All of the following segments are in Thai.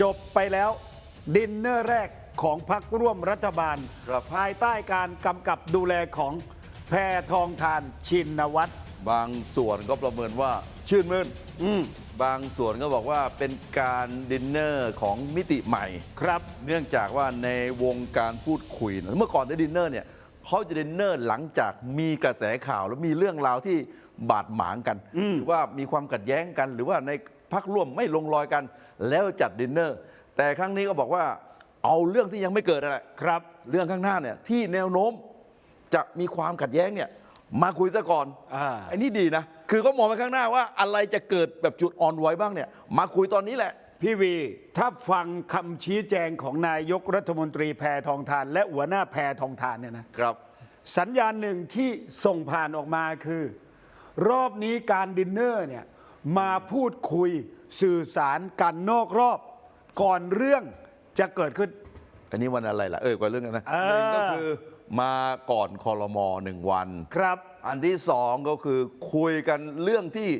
จบไปแล้วดินเนอร์แรกของพักร่วมรัฐบาล ครับ ภายใต้การกำกับดูแลของแพทองทานชินวัตรบางส่วนก็ประเมินว่าชื่นมื่น อืมบางส่วนก็บอกว่าเป็นการดินเนอร์ของมิติใหม่ ครับ เนื่องจากว่าในวงการพูดคุยนะเมื่อก่อนในดินเนอร์เนี่ยเขาจะดินเนอร์หลังจากมีกระแสข่าวแล้วมีเรื่องราวที่บาดหมางกัน หรือว่ามีความขัดแย้งกัน หรือว่าในพักร่วมไม่ลงรอยกัน แล้วจัดดินเนอร์ แต่ครั้งนี้ก็บอกว่าเอาเรื่องที่ยังไม่เกิดอะไรครับ เรื่องข้างหน้าเนี่ยที่แนวโน้มจะมีความขัดแย้งเนี่ยมาคุยซะก่อนอ่า ไอ้นี่ดีนะ คือเขามองไปข้างหน้าว่าอะไรจะเกิดแบบจุดอ่อนไหวบ้างเนี่ย มาคุยตอนนี้แหละ พี่วี ถ้าฟังคำชี้แจงของนายกรัฐมนตรีแพทองทาน และหัวหน้าแพทองทานเนี่ยนะครับ สัญญาณหนึ่งที่ส่งผ่านออกมาคือ รอบนี้การดินเนอร์เนี่ย มาพูดคุยสื่อสารกันนอกรอบ ก่อนเรื่องจะเกิดขึ้น อันนี้วันอะไรล่ะ เออกว่าเรื่องนั้นนะเออ หนึ่งก็คือมาก่อนคอรมอหนึ่งวัน ครับ อันที่สองก็คือคุยกันเรื่องที่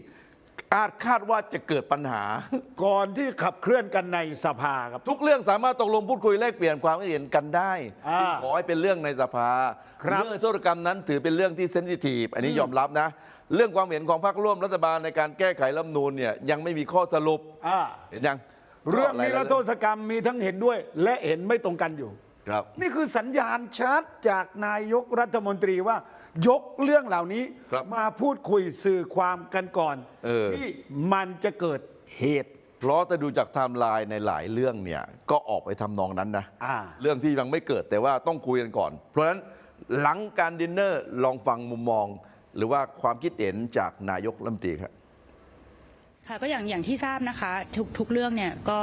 อาจคาดว่าจะเกิดปัญหา ก่อนที่ขับเคลื่อนกันในสภาครับ ทุกเรื่องสามารถตกลงพูดคุยแลกเปลี่ยนความคิดเห็นกันได้อ่าขอให้เป็นเรื่องในสภาครับ เรื่องโทษกรรมนั้นถือเป็นเรื่องที่เซนซิทีฟอันนี้ยอมรับนะ เรื่องความเห็นของพรรคร่วมรัฐบาลในการแก้ไขรัฐธรรมนูญเนี่ยยังไม่มีข้อสรุปอ่าเห็นยังเรื่องนิรโทษษกรรมมีทั้งเห็นด้วย และเห็นไม่ตรงกันอยู่ ครับ นี่คือสัญญาณชัดจากนายกรัฐมนตรีว่า ยกเรื่องเหล่านี้ครับมาพูดคุยสื่อความกันก่อน เออ ที่มันจะเกิดเหตุ เพราะแต่ดูจากไทม์ไลน์ในหลายเรื่องเนี่ยก็ออกไปทำนองนั้นนะอ่า เรื่องที่ยังไม่เกิดแต่ว่าต้องคุยกันก่อน เพราะฉะนั้นหลังการดินเนอร์ลองฟังมุมมอง หรือว่าความคิดเห็นจากนายกรัฐมนตรีครับค่ะก็อย่างอย่างที่ทราบนะคะทุกทุกเรื่องเนี่ยก็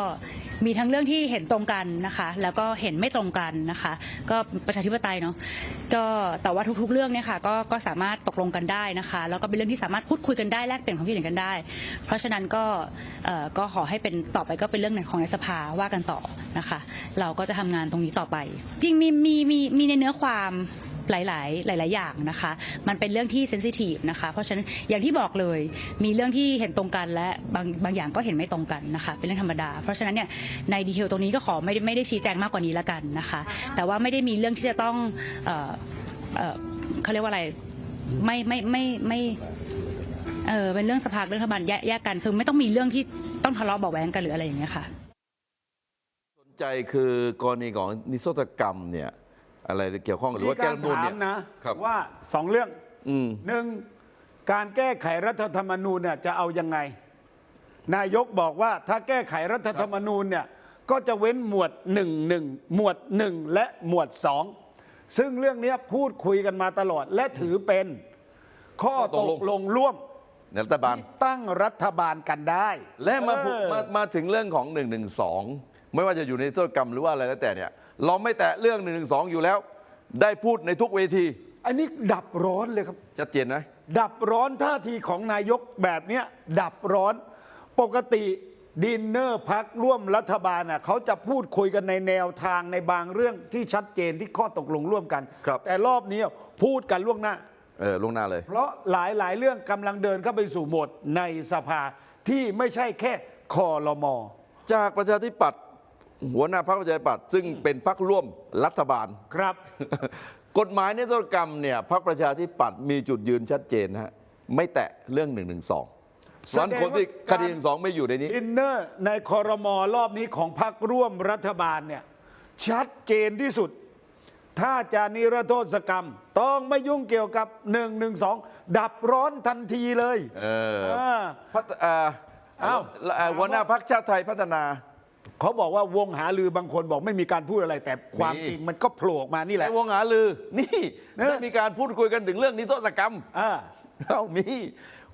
มีทั้งเรื่องที่เห็นตรงกันนะคะ แล้วก็เห็นไม่ตรงกันนะคะ ก็ประชาธิปไตยเนาะก็แต่ว่าทุกๆ เรื่องเนี่ยค่ะก็ก็สามารถตกลงกันได้นะคะ แล้วก็เป็นเรื่องที่สามารถพูดคุยกันได้แลกเปลี่ยนความคิดเห็นกันได้ เพราะฉะนั้นก็เอ่อก็ขอให้เป็นต่อไปก็เป็นเรื่องของในสภาว่ากันต่อนะคะ เราก็จะทำงานตรงนี้ต่อไป จริงมีมีมีมีในเนื้อความ หลาย ๆ หลาย ๆ อย่างนะคะ มันเป็นเรื่องที่เซนซิทีฟนะคะ เพราะฉะนั้นอย่างที่บอกเลยมีเรื่องที่เห็นตรงกันและบางบางอย่างก็เห็นไม่ตรงกันนะคะ เป็นเรื่องธรรมดา เพราะฉะนั้นเนี่ยในดีเทลตรงนี้ก็ขอไม่ได้ไม่ได้ชี้แจงมากกว่านี้ละกันนะคะ แต่ว่าไม่ได้มีเรื่องที่จะต้องเอ่อเอ่อเขาเรียกว่าอะไรไม่ไม่ไม่ไม่เออเป็นเรื่องสภาเรื่องรัฐบาลแยกแยกกันคือไม่ต้องมีเรื่องที่ต้องทะเลาะเบาะแว้งกันหรืออะไรอย่างเงี้ยค่ะ สนใจคือกรณีของนิรโทษกรรมเนี่ย อะไรเกี่ยวข้องหรือว่ามีแก้การรัฐธรรมนูญถาเนี่มยนะครับว่าสองเรื่องอืม หนึ่งการแก้ไขรัฐธรรมนูญเนี่ยจะเอายังไง นายกบอกว่าถ้าแก้ไขรัฐธรรมนูญเนี่ยก็จะเว้นหมวดหนึ่งหนึ่งหมวดหนึ่งและหมวดสองซึ่งเรื่องเนี้ยพูดคุยกันมาตลอดและถือเป็นข้อข้อตตกลง กลงร่วมในรัฐบาล ที่ตั้งรัฐบาลกันได้และมาพูเออ มามาถึงเรื่องของ1นึไม่ว่าจะอยู่ในโทษกรรมหรือว่าอะไรแล้วแต่เนี่ย เราไม่แตะเรื่อง1นึอยู่แล้ว ได้พูดในทุกเวที อันนี้ดับร้อนเลยครับ ชัดเจนนะ ดับร้อนท่าทีของนายกแบบเนี้ยดับร้อนปกติดินเนอร์พักร่วมรัฐบาลน่ะเขาจะพูดคุยกันในแนวทางในบางเรื่องที่ชัดเจนที่ข้อตกลงร่วมกัน ครับ แต่รอบนี้พูดกันล่วงหน้า เออลวงหน้าเลย เพราะหลายหลายๆเรื่องกำลังเดินเข้าไปสู่โหมดในสภาที่ไม่ใช่แค่คอรมอ จากประชาธิปัตย์ หัวหน้าพรรคประชาธิปัตย์ซึ่งเป็นพรรคร่วมรัฐบาล ครับ กฎหมายนิรโทษกรรมเนี่ยพรรคประชาธิปัตย์มีจุดยืนชัดเจนนะฮะไม่แตะเรื่อง1นึส่วนคนที่คดีหนึ่งสองไม่อยู่ในนี้ดินเนอร์ในคอรมอรอบนี้ของพรรคร่วมรัฐบาลเนี่ยชัดเจนที่สุด ถ้าจะนิรโทษกรรม ต้องไม่ยุ่งเกี่ยวกับ1นึดับร้อนทันทีเลย เออาพัฒอ่าอ้าวเอ่อหัวหน้าพรรคชาติไทยพัฒนา เขาบอกว่าวงหาลือบางคนบอกไม่มีการพูดอะไร แต่ความมีจริงมันก็โผล่ออกมานี่แหในละวงหาลือ นี่เออได้มีการพูดคุยกันถึงเรื่องนิรโทษกรรมอ่าเอ้ามี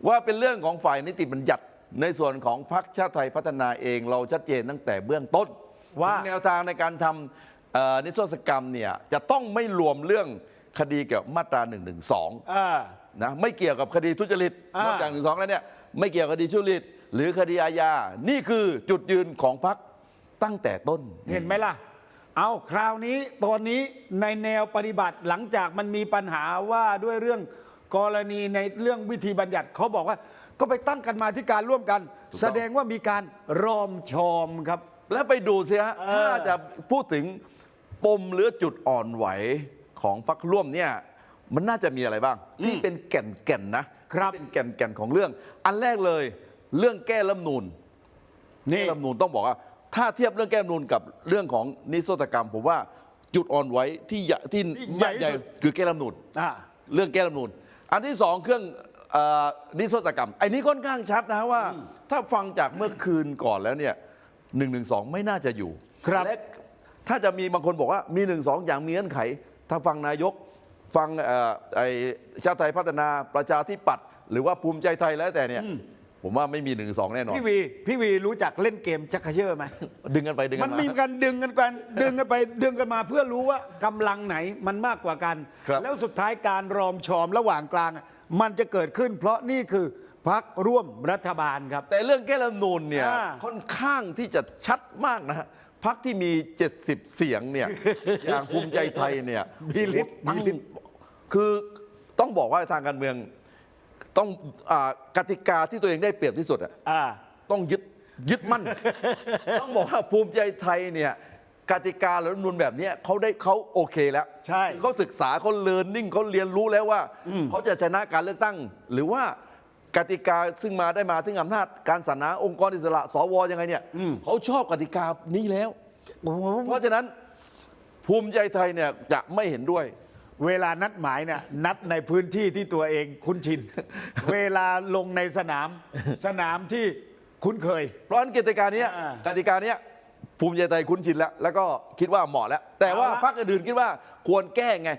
ว่าเป็นเรื่องของฝ่ายนิติบัญญัติ ในส่วนของพรรคชาติไทยพัฒนาเองเราชัดเจนตั้งแต่เบื้องต้น ว่าถึงแนวทางในการทำเอ่อนิรโทษกรรมเนี่ยจะต้องไม่รวมเรื่องคดีเกี่ยวกับมาตรา1นึอ่านะไม่เกี่ยวกับคดีทุจริตอ่านนอกจากหนึ่งสองแล้วเนี่ยไม่เกี่ยวกับคดีทุจริต หรือคดีอาญานี่คือจุดยืนของพรรค ตั้งแต่ต้น เห็นไหมล่ะ เอาคราวนี้ตอนนี้ในแนวปฏิบัติหลังจากมันมีปัญหาว่าด้วยเรื่องกรณีในเรื่องวิธีบัญญัติเขาบอกว่า ก็ไปตั้งกันมาที่การร่วมกัน แสดงว่ามีการรอมชอมครับ แล้วไปดูสิฮะเออถ้าจะพูดถึงปมหรือจุดอ่อนไหวของพรรคร่วมเนี่ยมันน่าจะมีอะไรบ้าง ที่เป็นแก่นแก่นๆนะครับที่เป็นแก่นแก่นๆของเรื่อง อันแรกเลย เรื่องแก้รัฐธรรมนูนนี่แก้รัฐธรรมนูนต้องบอกว่า ถ้าเทียบเรื่องแก้รัฐธรรมนูนกับเรื่องของนิรโทษกรรม ผมว่าจุดอ่อนไหวที่ใหญ่ที่ที่ใหญ่ที่สุด คือแก้รัฐธรรมนูน อ่า เรื่องแก้รัฐธรรมนูนอันที่สองเครื่องเอ่อนิรโทษกรรมไอ้นี้ค่อนข้างชัดนะว่า ถ้าฟังจากเมื่อคืนก่อนแล้วเนี่ยหนึ่งหนึ่งสองไม่น่าจะอยู่ครับและถ้าจะมีบางคนบอกว่ามีหนึ่งสองอย่างมีเงื่อนไข ถ้าฟังนายกฟังเอ่อไอ้ชาติไทยพัฒนาประชาธิปัตย์หรือว่าภูมิใจไทยแล้วแต่เนี่ย ผมว่าไม่มีหนึ่งสองแน่นอน พี่วี พี่วีรู้จักเล่นเกมจักรเชอร์ไหมดึงกันไปดึงกัมันนมา มีการดึงกันกันดึงกันไปดึงกันมาเพื่อรู้ว่ากำลังไหนมันมากกว่ากัน ครับ แล้วสุดท้ายการรอมชอมระหว่างกลางอะมันจะเกิดขึ้น เพราะนี่คือพักร่วมรัฐบาลครับ แต่เรื่องแก้รัฐธรรมนูนเนี่ยอ่า ค่อนข้างที่จะชัดมากนะฮะพักที่มี 70 เสียงเนี่ย อย่างภูมิใจไทยเนี่ยมีฤทธิ์ตั้งมีฤทธิ์คือต้องบอกว่าทางการเมือง ต้องอากติกาที่ตัวเองได้เปรียบที่สุดอะอ่า ต้องยึดยึดมั่น ต้องบอกว่าภูมิใจไทยเนี่ยกติกาและรัฐธรรมนูลแบบเนี้ยเขาได้เขาโอเคแล้วใช่ เขาศึกษาเขาเรียนนิ่งเขาเรียนรู้แล้วว่าเขาจะชนะการเลือกตั้ง หรือว่ากติกาซึ่งมาได้มาถึงอำนาจการสรรหาองค์กรอิสระสวยังไงเนี่ยเขาชอบกติกานี้แล้ว เพราะฉะนั้นภูมิใจไทยเนี่ยจะไม่เห็นด้วย เวลานัดหมายเนี่ยนัดในพื้นที่ที่ตัวเองคุ้นชิน เวลาลงในสนามสนามที่คุ้นเคย เพราะฉะนั้นกติกาเนี้ยอ่ากติกาเนี้ยภูมิใจไทยคุ้นชินแล้ว แล้วก็คิดว่าเหมาะแล้ว แต่ว่าเอาละ พรรคอื่นๆคิดว่าควรแก้ไง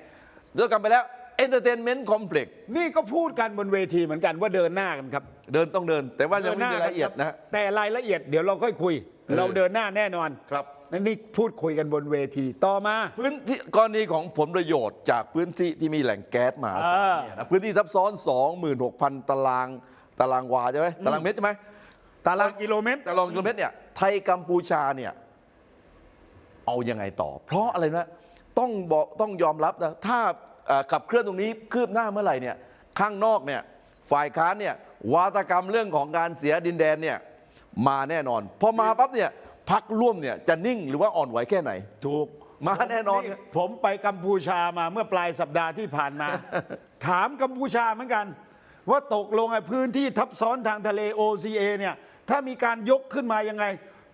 เลิกกันไปแล้ว Entertainment Complex นี่ก็พูดกันบนเวทีเหมือนกันว่าเดินหน้ากันครับเดินต้องเดิน แต่ว่ายังไม่มีดินหรายละเอียดนะฮะ แต่รายละเอียดเดี๋ยวเราค่อยคุย เออ เราเดินหน้าแน่นอน ครับ นั่นนี่พูดคุยกันบนเวทีต่อมา พื้นที่กรณีของผลประโยชน์จากพื้นที่ที่มีแหล่งแก๊สมหาศาลอ่าเนี่ยนะพื้นที่ซับซ้อน 26,000 ตารางตารางวาใช่ไหมตารางเมตรใช่ไหมตารางกิโลเมตรตารางกิโลเมตรเนี่ยไทยกัมพูชาเนี่ยเอายังไงต่อ เพราะอะไรนะต้องบอกต้องยอมรับนะถ้าเอ่อขับเคลื่อนตรงนี้คืบหน้าเมื่อไหร่เนี่ยข้างนอกเนี่ยฝ่ายค้านเนี่ยวาตกรรมเรื่องของการเสียดินแดนเนี่ยมาแน่นอน พอมาปั๊บเนี่ย พักร่วมเนี่ยจะนิ่งหรือว่าอ่อนไหวแค่ไหน ถูกมาแน่นอนผมไปกัมพูชามาเมื่อปลายสัปดาห์ที่ผ่านมา ถามกัมพูชาเหมือนกัน ว่าตกลงไอ้พื้นที่ทับซ้อนทางทะเล OCA เนี่ยถ้ามีการยกขึ้นมายังไง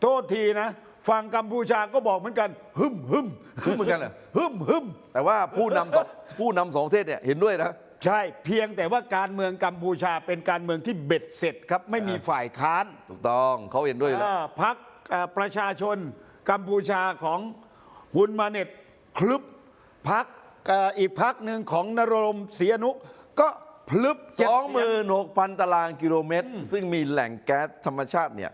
โทษทีนะฝั่งกัมพูชาก็บอกเหมือนกัน ฮึมฮึมฮึ่มเหมือนกันเหรอฮึมฮึมแต่ว่าผู้นำสองผู้นำสองประเทศเนี่ยเห็นด้วยนะใช่เพียงแต่ว่าการเมืองกัมพูชาเป็นการเมืองที่เบ็ดเสร็จครับไม่มีฝ่ายค้านถูกต้องเขาเห็นด้วยอยู่แล้วอ่าพัก ประชาชนกัมพูชาของวุนมาเน็ตคลึบพักอีกพักหนึ่งของนรมศรีอนุ ก็พลึบเจ็ดสองหเสียมื่งนหกพันตารางกิโลเมตร ซึ่งมีแหล่งแก๊สธรรมชาติเนี่ย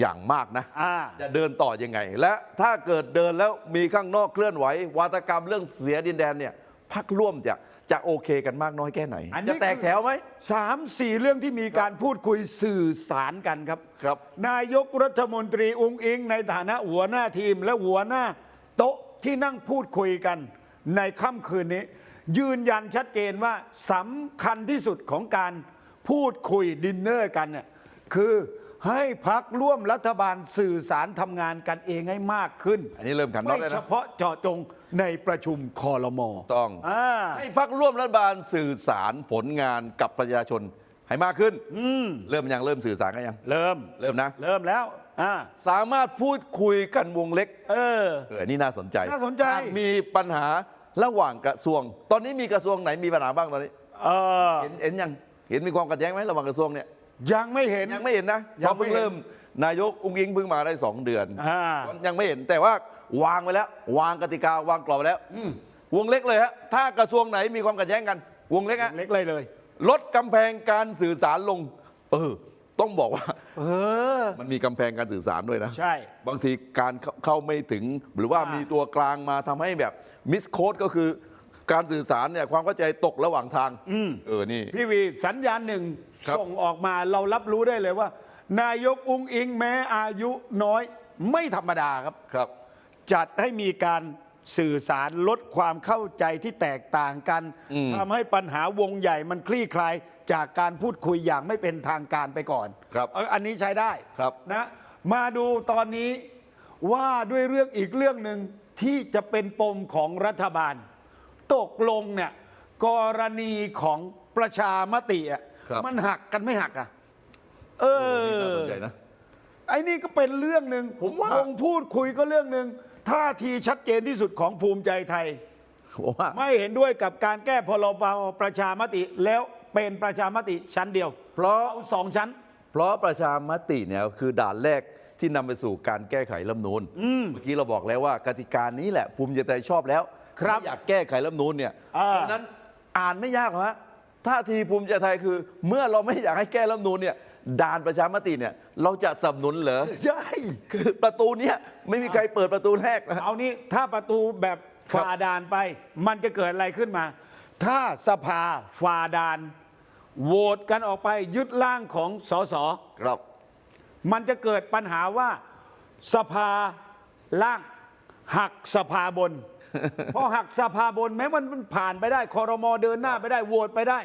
อย่างมากนะอ่าจะเดินต่อยังไง และถ้าเกิดเดินแล้วมีข้างนอกเคลื่อนไหว วาตกรรมเรื่องเสียดินแดนเนี่ยพักร่วมจะ จะโอเคกันมากน้อยแค่ไหน อันนี้ จะแตกแถวไหม สามสี่เรื่องที่มีการพูดคุยสื่อสารกันครับ ครับ นายกรัฐมนตรีอุงอิง ในฐานะหัวหน้าทีมและหัวหน้าโต๊ะที่นั่งพูดคุยกัน ในค่ำคืนนี้ ยืนยันชัดเจนว่าสำคัญที่สุดของการพูดคุยดินเนอร์กันเนี่ยคือ ให้พักร่วมรัฐบาลสื่อสารทำงานกันเองให้มากขึ้น อันนี้เริ่มขันน็อตไม่แล้วเฉนะพาะเจาะจงในประชุมคอรมอต้อง อ่า ให้พักร่วมรัฐบาลสื่อสารผลงานกับประชาชนให้มากขึ้นเริ่มยังเริ่มสื่อสารกันยัง เริ่ม เริ่มนะ เริ่มแล้ว อ่า สามารถพูดคุยกันวงเล็ก เออ เออ นี่น่าสนใจน่าสนใจ หกมีปัญหาระหว่างกระทรวง ตอนนี้มีกระทรวงไหนมีปัญหาบ้างตอนนี้ เออ เห็นเห็นยัง เห็นมีความขัดแย้งไหมระหว่างกระทรวงเนี่ย ยังไม่เห็น ยังไม่เห็นนะยัเพงราะไม่เพิ่งเห็น เริ่มนายกอุ้งอิงเพิ่งมาได้สองเดือน อ่า ยังไม่เห็นแต่ว่าวางไว้แล้ว วางกติกาวางกรอบไว้แล้ววงเล็กเลยฮะถ้ากระทรวงไหนมีความขัดแย้งกัน วงเล็กฮะเล็กเลยเลย ลดกำแพงการสื่อสารลง เออ ต้องบอกว่า เออ มันมีกำแพงการสื่อสารด้วยนะ ใช่ บางทีการเข้าเข้าไม่ถึงหรือว่าอ่ามีมีตัวกลางมาทำให้แบบมิสโคดก็คือ การสื่อสารเนี่ยความเข้าใจตกระหว่างทางเออนี่ พี่วีสัญญาณหนึ่งครับ ส่งออกมาเรารับรู้ได้เลยว่า นายกอุ้งอิงแม้อายุน้อยไม่ธรรมดาครับ ครับ จัดให้มีการสื่อสารลดความเข้าใจที่แตกต่างกันทำให้ปัญหาวงใหญ่มันคลี่คลาย จากการพูดคุยอย่างไม่เป็นทางการไปก่อนครับเอออันนี้ใช้ได้ครับ นะ มาดูตอนนี้ว่าด้วยเรื่องอีกเรื่องหนึ่งที่จะเป็นปมของรัฐบาล ตกลงเนี่ยกรณีของประชามติอะครับ มันหักกันไม่หักอะ เอนี่น่าอสนใจนะ ไอ้นี่ก็เป็นเรื่องหนึ่งผมว่าวงพูดคุยก็เรื่องหนึ่งท่าทีชัดเจนที่สุดของภูมิใจไทย ผมว่า ไม่เห็นด้วยกับการแก้พรบประชามติแล้วเป็นประชามติชั้นเดียวเพราะเอาสองชั้น เพราะประชามติเนี่ยคือด่านแรกที่นำไปสู่การแก้ไขรัฐธรรมนูญเมื่อกี้เราบอกแล้วว่ากติกานี้แหละภูมิใจไทยชอบแล้ว ครับไม่อยากแก้ไขรัฐธรรมนูญเนี่ยอ่าเพราะฉะนั้นอ่านไม่ยากหรอกฮะท่าทีภูมิใจไทยคือ เมื่อเราไม่อยากให้แก้รัฐธรรมนูญเนี่ยด่านประชามติเนี่ยเราจะสนับสนุนเหรอ ใช่ คือประตูเนี้ยไม่มีใครเปิดประตูแรกนะฮะ เอานี้ถ้าประตูแบบครับ ฝ่าด่านไป มันจะเกิดอะไรขึ้นมา ถ้าสภาฝ่าด่านโหวตกันออกไปยึดร่างของสสครับ มันจะเกิดปัญหาว่าสภาล่างหักสภาบนเพราะหักสภาบนแม้มันมันผ่านไปได้คอรมอเดินหน้าไปได้โหวตไปได้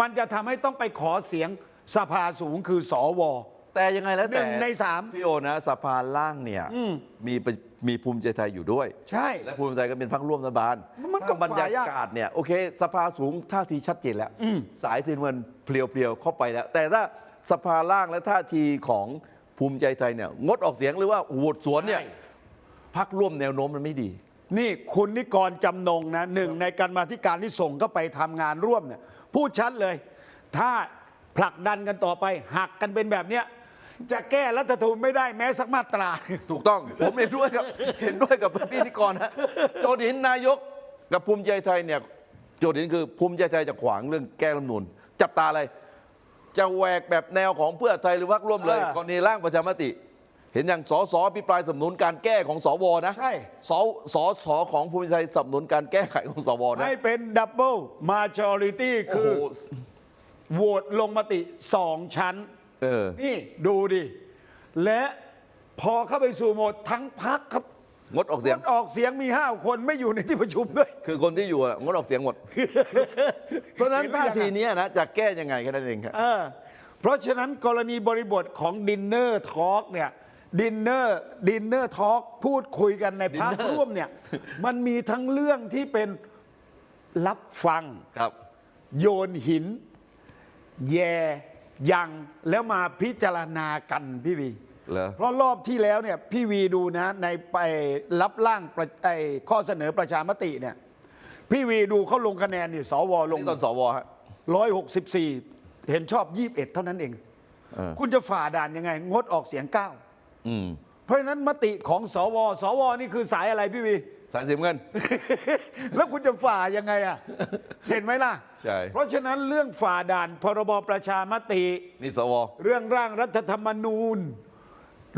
มันจะทำให้ต้องไปขอเสียงสภาสูงคือสว แต่ยังไงแล้วหแต่นึ่งในสามพี่โอนะสภาล่างเนี่ยมีประมีภูมิใจไทยอยู่ด้วย ใช่ และภูมิใจไทยก็เป็นพรรคร่วมรัฐบาลมันก็ถ้าบรรยาฝ่ายยากกาศเนี่ยโอเค สภาสูงท่าทีชัดเจนแล้ว สายสีน้ำเงินเพลียวๆเข้าไปแล้ว แต่ถ้าสภาล่างและท่าทีของภูมิใจไทยเนี่ยงดออกเสียงหรือว่าโหวตสวนเนี่ยใช่พรรคร่วมแนวโน้มมันไม่ดี นี่คุณนิกรจำนงนะหนึ่งในการมาธิการที่ส่งเข้าไปทำงานร่วมเนี่ยพูดชัดเลย ถ้าผลักดันกันต่อไปหักกันเป็นแบบเนี้ยจะแก้รัฐธรรมนูญไม่ได้แม้สักมาตรา ถูกต้อง ผมเห็นด้วยกับ เห็นด้วยกับพี่นิกรนะโจทย์หินนายกกับภูมิใจไทยเนี่ยโจทย์หินคือภูมิใจไทยจะขวางเรื่องแก้รัฐธรรมนูญจับตาอะไร จะแหวกแบบแนวของเพื่อไทยหรือพรรคร่วมเลยอ่ากรณีร่างประชามติ เห็นอย่างสสพิปรายสนับสนุนการแก้ของสวนะใช่ สสสของภูมิใจไทยสนับสนุนการแก้ไขของสวนะ ให้เป็นดับเบิลมาจอริตี้โอ้คืโห อโหวตลงมติสองชั้น เออ นี่ดูดิ และพอเข้าไปสู่โหมดทั้งพักครับงดออกเสียง งดออกเสียงมีห้าคนไม่อยู่ในที่ประชุมด้วย คือคนที่อยู่อะงดออกเสียงหมด เพราะฉะนั้นเห็นหรือยังท่าทีเนี้ยนะจะแก้ยังไงแค่นั้นเองครับ เออเพราะฉะนั้นกรณีบริบทของดินเนอร์ทอล์กเนี่ย ดินเนอร์ดินเนอร์ทอล์กพูดคุยกันในพัก Dinner ร่วมเนี่ย มันมีทั้งเรื่องที่เป็นรับฟัง ครับ โยนหิน แย่ยังแล้วมาพิจารณากันพี่วีเหรอ เพราะรอบที่แล้วเนี่ยพี่วีดูนะในไปรับร่างประไอ้ข้อเสนอประชามติเนี่ย พี่วีดูเขาลงคะแนนนี่สวลง นี่ตอนสวฮะร้อยหกสิบสี่เห็นชอบยี่บเอ็ดเท่านั้นเอง เออ คุณจะฝ่าด่านยังไง งดออกเสียงเก้าอืม เพราะฉะนั้นมติของสว สวนี่คือสายอะไรพี่วี สายสีน้ำเงิน แล้วคุณจะฝ่ายังไงอะ เห็นไหมล่ะ ใช่ เพราะฉะนั้นเรื่องฝ่าด่านพรบประชามติ นี่สว เรื่องร่างรัฐธรรมนูญ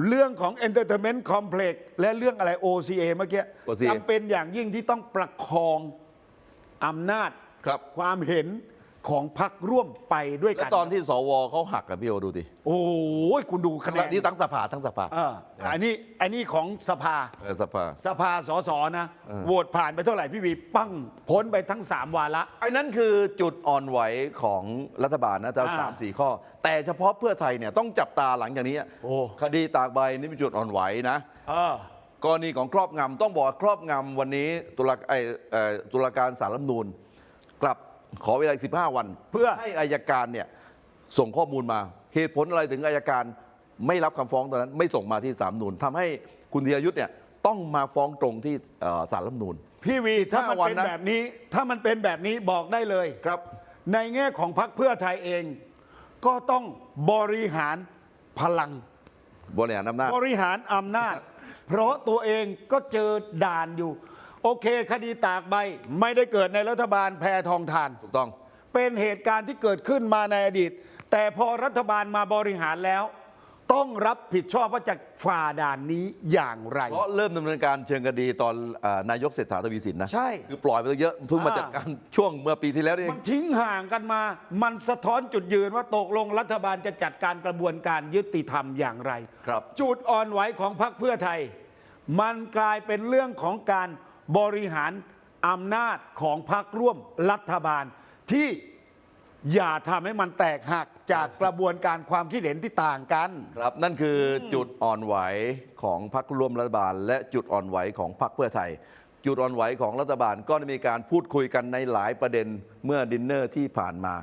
เรื่องของ Entertainment Complex และเรื่องอะไร OCA เมื่อกี้ OCA จำเป็นอย่างยิ่งที่ต้องประคองอำนาจครับ ความเห็น ของพรรคร่วมไปด้วยแล้วกัน ตอนที่สวเขาหักกับพี่โอดูดิโอ้ยคุณดูคะแนนนี่ทั้งสภาทั้งสภาเอออันนี้อันนี้ของสภา เออสภา สภาสสนะโหวตผ่านไปเท่าไหร่พี่วีปั้งพ้นไปทั้ง 3 วาระ ไอ้นั่นคือจุดอ่อนไหวของรัฐบาลนะแต่อ่าสามสี่ข้อ แต่เฉพาะเพื่อไทยเนี่ยต้องจับตาหลังจากนี้โอ้ คดีตากใบนี่เป็นจุดอ่อนไหวนะ เออกรณีของครอบงำต้องบอกว่าครอบงำวันนี้ตุลาไอเอ่อตุลาการสารรัฐธรรมนูญกลับ ขอเวลาอีก15วัน เพื่อให้อายการเนี่ยส่งข้อมูลมา เหตุผลอะไรถึงอายการไม่รับคำฟ้องตอนนั้น ไม่ส่งมาที่สามนูนทำให้คุณธีรยุทธ์เนี่ยต้องมาฟ้องตรงที่เอ่อสารรัฐธรรมนูญพี่วีถ้ามันห้าวันเป็นนะ แบบนี้ ถ้ามันเป็นแบบนี้บอกได้เลย ครับ ในแง่ของพรรคเพื่อไทยเอง ก็ต้องบริหารพลัง บริหารอำนาจ บริหารอำนาจ เพราะตัวเองก็เจอด่านอยู่ โอเค คดีตากใบไม่ได้เกิดในรัฐบาลแพทองทาน ถูกต้อง เป็นเหตุการณ์ที่เกิดขึ้นมาในอดีต แต่พอรัฐบาลมาบริหารแล้ว ต้องรับผิดชอบว่าจะฝ่าด่านนี้อย่างไร เพราะเริ่มดำเนินการเชิงคดีตอนเอ่อนายกเศรษฐาทวีสินนะใช่คือปล่อยไปเยอะเพิ่งมาอ่า จัดการช่วงเมื่อปีที่แล้วนี่เอมังนทิ้งห่างกันมา มันสะท้อนจุดยืนว่าตกลงรัฐบาลจะจัดการกระบวนการยุติธรรมอย่างไร ครับ จุดอ่อนไหวของพรรคเพื่อไทย มันกลายเป็นเรื่องของการ บริหารอำนาจของพรรคร่วมรัฐบาล ที่อย่าทำให้มันแตกหักจากกระบวนการความคิดเห็นที่ต่างกัน ครับ นั่นคือจุดอ่อนไหวของพรรคร่วมรัฐบาล และจุดอ่อนไหวของพรรคเพื่อไทย จุดอ่อนไหวของรัฐบาลก็ได้มีการพูดคุยกันในหลายประเด็นเมื่อดินเนอร์ที่ผ่านมา